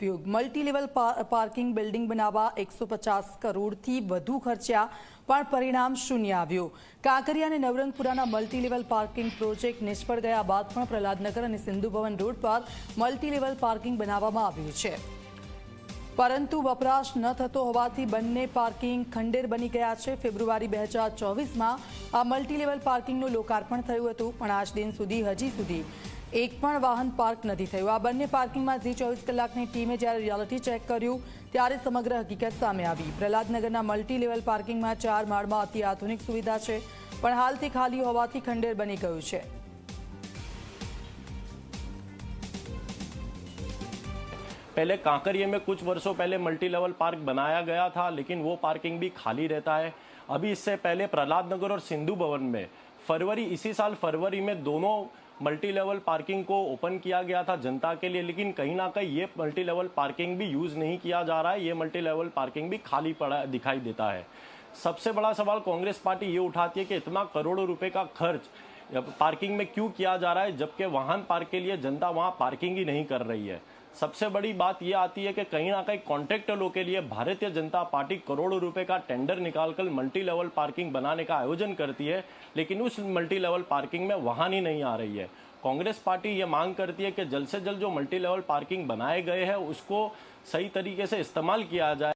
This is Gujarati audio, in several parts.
દુરુપયોગ મલ્ટી લેવલ પા- પાર્કિંગ બિલ્ડિંગ બનાવવા એકસો પચાસ કરોડથી વધુ ખર્ચ્યા, પણ પરિણામ શૂન્ય આવ્યું. કાંકરિયા અને નવરંગપુરાના મલ્ટીલેવલ પાર્કિંગ પ્રોજેક્ટ નિષ્ફળ ગયા બાદ પણ પ્રહલાદનગર અને સિંધુ ભવન રોડ પર મલ્ટીલેવલ પાર્કિંગ બનાવવામાં આવ્યું છે. પરંતુ વપરાશ ન થતો હોવાથી બંને પાર્કિંગ ખંડેર બની ગયા છે. ફેબ્રુઆરી બે હજાર ચોવીસમાં આ મલ્ટીલેવલ પાર્કિંગનું લોકાર્પણ થયું હતું, પણ આજ દિન સુધી હજી સુધી એક પણ વાહન પાર્ક નથી થયું આ બંને પાર્કિંગમાં ઝી ચોવીસ કલાકની ટીમે જ્યારે રિયાલિટી ચેક કર્યું ત્યારે સમગ્ર હકીકત સામે આવી પ્રહલાદનગરના મલ્ટી લેવલ પાર્કિંગમાં ચાર માળમાં અતિ આધુનિક સુવિધા છે પણ હાલથી ખાલી હોવાથી ખંડેર બની ગયું છે पहले कांकरिया में कुछ वर्षों पहले मल्टी लेवल पार्क बनाया गया था लेकिन वो पार्किंग भी खाली रहता है अभी इससे पहले प्रहलाद नगर और सिंधु भवन में फरवरी इसी साल फरवरी में दोनों मल्टी लेवल पार्किंग को ओपन किया गया था जनता के लिए, लेकिन कहीं ना कहीं ये मल्टी लेवल पार्किंग भी यूज़ नहीं किया जा रहा है, ये मल्टी लेवल पार्किंग भी खाली पड़ा दिखाई देता है। सबसे बड़ा सवाल कांग्रेस पार्टी ये उठाती है कि इतना करोड़ों रुपए का खर्च पार्किंग में क्यों किया जा रहा है, जबकि वाहन पार्क के लिए जनता वहाँ पार्किंग ही नहीं कर रही है। सबसे बड़ी बात यह आती है कि कहीं ना कहीं कॉन्ट्रैक्टरों के लिए भारतीय जनता पार्टी करोड़ों रुपए का टेंडर निकालकर मल्टी लेवल पार्किंग बनाने का आयोजन करती है लेकिन उस मल्टी लेवल पार्किंग में वाहन ही नहीं आ रही है कांग्रेस पार्टी ये मांग करती है कि जल्द से जल्द जो मल्टी लेवल पार्किंग बनाए गए हैं उसको सही तरीके से इस्तेमाल किया जाए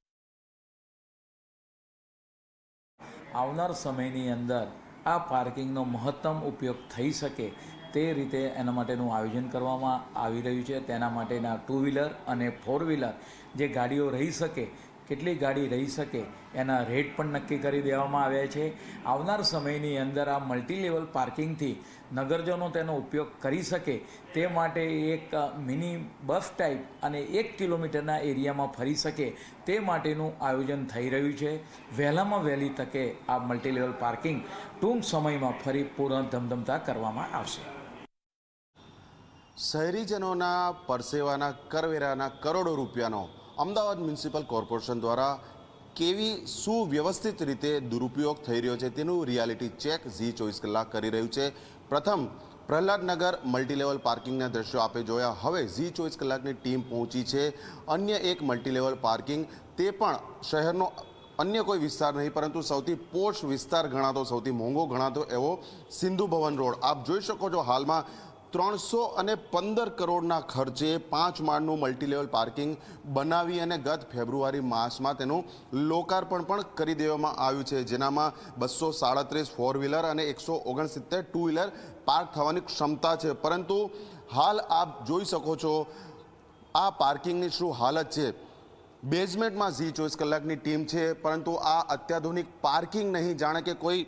આવનાર સમયની અંદર આ પાર્કિંગનો મહત્તમ ઉપયોગ થઈ શકે તે રીતે એના માટેનું આયોજન કરવામાં આવી રહ્યું છે. તેના માટેના ટુ વ્હીલર અને ફોર વ્હીલર જે ગાડીઓ રહી શકે, કેટલી ગાડી રહી શકે, એના રેટ પણ નક્કી કરી દેવામાં આવ્યા છે. આવનાર સમયની અંદર આ મલ્ટી લેવલ પાર્કિંગથી નગરજનો તેનો ઉપયોગ કરી શકે તે માટે એક મિની બસ ટાઈપ અને એક કિલોમીટરના એરિયામાં ફરી શકે તે માટેનું આયોજન થઈ રહ્યું છે. વહેલામાં વહેલી તકે આ મલ્ટી લેવલ પાર્કિંગ ટૂંક સમયમાં ફરી પૂર્ણ ધમધમતા કરવામાં આવશે. શહેરીજનોના પરસેવાના કરવેરાના કરોડો રૂપિયાનો અમદાવાદ મ્યુનિસિપલ કોર્પોરેશન દ્વારા કેવી સુવ્યવસ્થિત રીતે દુરુપયોગ થઈ રહ્યો છે તેનું રિયાલિટી ચેક ઝી ચોવીસ કલાક કરી રહ્યું છે. પ્રથમ, પ્રહલાદનગર મલ્ટીલેવલ પાર્કિંગના દ્રશ્યો આપે જોયા. હવે ઝી ચોવીસ કલાકની ટીમ પહોંચી છે. અન્ય એક મલ્ટીલેવલ પાર્કિંગ, તે પણ શહેરનો અન્ય કોઈ વિસ્તાર નહીં, પરંતુ સૌથી પોષ વિસ્તાર ગણાતો, સૌથી મોંઘો ગણાતો એવો સિંધુ ભવન રોડ. આપ જોઈ શકો છો હાલમાં ત્રણસો અને પંદર કરોડના ખર્ચે પાંચ માળનું મલ્ટીલેવલ પાર્કિંગ બનાવી અને ગત ફેબ્રુઆરી માસમાં તેનું લોકાર્પણ પણ કરી દેવામાં આવ્યું છે, જેનામાં બસો સાડત્રીસ ફોર વ્હીલર અને એકસો ઓગણસિત્તેર ટુ વ્હીલર પાર્ક થવાની ક્ષમતા છે. પરંતુ હાલ આપ જોઈ શકો છો, આ પાર્કિંગની શું હાલત છે? બેઝમેન્ટમાં ઝી ચોવીસ કલાકની ટીમ છે, પરંતુ આ અત્યાધુનિક પાર્કિંગ નહીં. જાણે કે કોઈ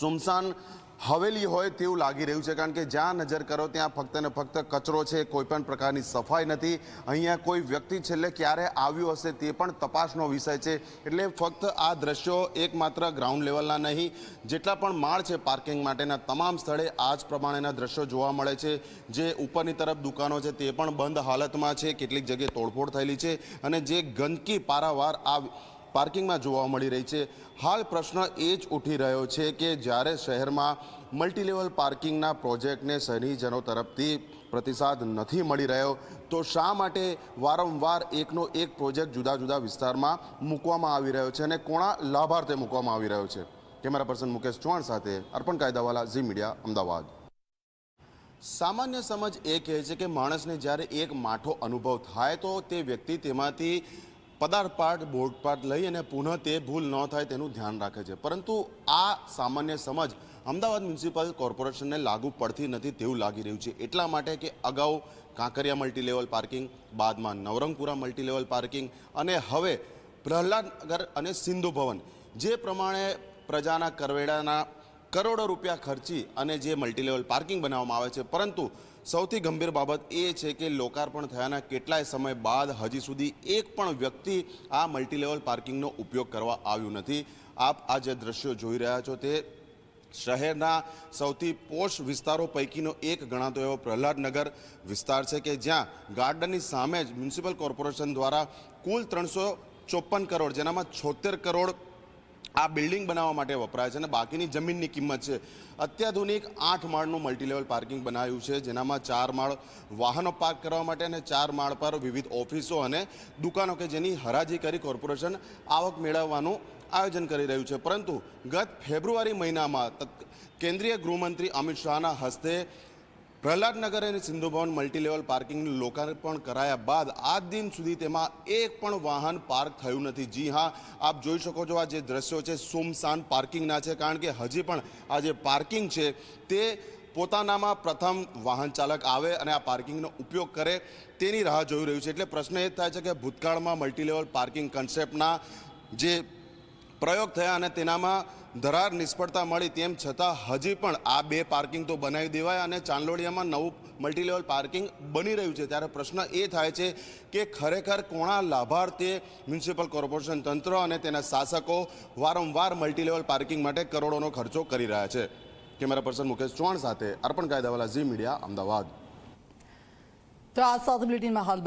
સુમસાન હવેલી હોય તેવું લાગી રહ્યું છે, કારણ કે જ્યાં નજર કરો ત્યાં ફક્ત ને ફક્ત કચરો છે, કોઈ પણ પ્રકારની સફાઈ નથી. અહીંયા કોઈ વ્યક્તિ છેલ્લે ક્યારે આવ્યું હશે તે પણ તપાસનો વિષય છે. એટલે ફક્ત આ દ્રશ્યો એકમાત્ર ગ્રાઉન્ડ લેવલના નહીં, જેટલા પણ માળ છે પાર્કિંગ માટેના તમામ સ્થળે આ જ પ્રમાણેના દ્રશ્યો જોવા મળે છે. જે ઉપરની તરફ દુકાનો છે તે પણ બંધ હાલતમાં છે, કેટલીક જગ્યાએ તોડફોડ થયેલી છે અને જે ગંદકી પારાવાર આ પાર્કિંગમાં જોવા મળી રહી છે. હાલ પ્રશ્ન એ જ ઉઠી રહ્યો છે કે જ્યારે શહેરમાં મલ્ટીલેવલ પાર્કિંગના પ્રોજેક્ટને શહેરીજનો તરફથી પ્રતિસાદ નથી મળી રહ્યો, તો શા માટે વારંવાર એકનો એક પ્રોજેક્ટ જુદા જુદા વિસ્તારમાં મૂકવામાં આવી રહ્યો છે અને કોણા લાભાર્થે મૂકવામાં આવી રહ્યો છે? કેમેરા પર્સન મુકેશ ચૌહાણ સાથે અર્પણ કાયદાવાલા, ઝી મીડિયા, અમદાવાદ. સામાન્ય સમજ એ કહે છે કે માણસને જ્યારે એક માઠો અનુભવ થાય તો તે વ્યક્તિ તેમાંથી પદાર્થપાઠ બોધપાઠ લઈ અને પુનઃ તે ભૂલ ન થાય તેનું ધ્યાન રાખે છે. પરંતુ આ સામાન્ય સમજ અમદાવાદ મ્યુનિસિપલ કોર્પોરેશનને લાગુ પડતી નથી તેવું લાગી રહ્યું છે. એટલા માટે કે અગાઉ કાંકરિયા મલ્ટીલેવલ પાર્કિંગ, બાદમાં નવરંગપુરા મલ્ટીલેવલ પાર્કિંગ અને હવે પ્રહલાદનગર અને સિંધુ ભવન, જે પ્રમાણે પ્રજાના કરવેડાના કરોડો રૂપિયા ખર્ચી અને જે મલ્ટીલેવલ પાર્કિંગ બનાવવામાં આવે છે. પરંતુ સૌથી ગંભીર બાબત એ છે કે લોકાર્પણ થયાના કેટલાય સમય બાદ હજી સુધી એક પણ વ્યક્તિ આ મલ્ટીલેવલ પાર્કિંગનો ઉપયોગ કરવા આવ્યું નથી. આપ આ જે દ્રશ્યો જોઈ રહ્યા છો તે શહેરના સૌથી પોષ વિસ્તારો પૈકીનો એક ગણાતો એવો પ્રહલાદનગર વિસ્તાર છે કે જ્યાં ગાર્ડનની સામે જ મ્યુનિસિપલ કોર્પોરેશન દ્વારા કુલ ત્રણસો ચોપન કરોડ જેનામાં છોતેર કરોડ આ બિલ્ડિંગ બનાવવા માટે વપરાય છે અને બાકીની જમીનની કિંમત છે. અત્યાધુનિક આઠ માળનું મલ્ટીલેવલ પાર્કિંગ બનાવ્યું છે, જેનામાં ચાર માળ વાહનો પાર્ક કરવા માટે અને ચાર માળ પર વિવિધ ઓફિસો અને દુકાનો કે જેની હરાજી કરી કોર્પોરેશન આવક મેળવવાનું આયોજન કરી રહ્યું છે. પરંતુ ગત ફેબ્રુઆરી મહિનામાં કેન્દ્રીય ગૃહમંત્રી અમિત શાહના હસ્તે પ્રહલાદનગર અને સિંધુ ભવન મલ્ટીલેવલ પાર્કિંગનું લોકાર્પણ કરાયા બાદ આજ દિન સુધી તેમાં એક પણ વાહન પાર્ક થયું નથી. જી હા, આપ જોઈ શકો છો આ જે દ્રશ્યો છે, સુમસાન પાર્કિંગના છે. કારણ કે હજી પણ આ જે પાર્કિંગ છે, તે પોતાનામાં પ્રથમ વાહન ચાલક આવે અને આ પાર્કિંગનો ઉપયોગ કરે તેની રાહ જોઈ રહ્યું છે. એટલે પ્રશ્ન એ થાય છે કે ભૂતકાળમાં મલ્ટીલેવલ પાર્કિંગ કન્સેપ્ટના જે પ્રયોગ થયા અને તેનામાં ધરાર નિષ્ફળતા મળી તેમ છતાં હજી પણ આ બે પાર્કિંગ તો બનાવી દેવાય અને ચાંદલોડિયામાં નવું મલ્ટીલેવલ પાર્કિંગ બની રહ્યું છે. ત્યારે પ્રશ્ન એ થાય છે કે ખરેખર કોણા લાભાર્થે મ્યુનિસિપલ કોર્પોરેશન તંત્ર અને તેના શાસકો વારંવાર મલ્ટીલેવલ પાર્કિંગ માટે કરોડોનો ખર્ચો કરી રહ્યા છે? કેમેરા પર્સન મુકેશ ચૌહાણ સાથે અર્પણ કાયદાવાલા ઝી મીડિયા, અમદાવાદ. તો આ સાથે હાલ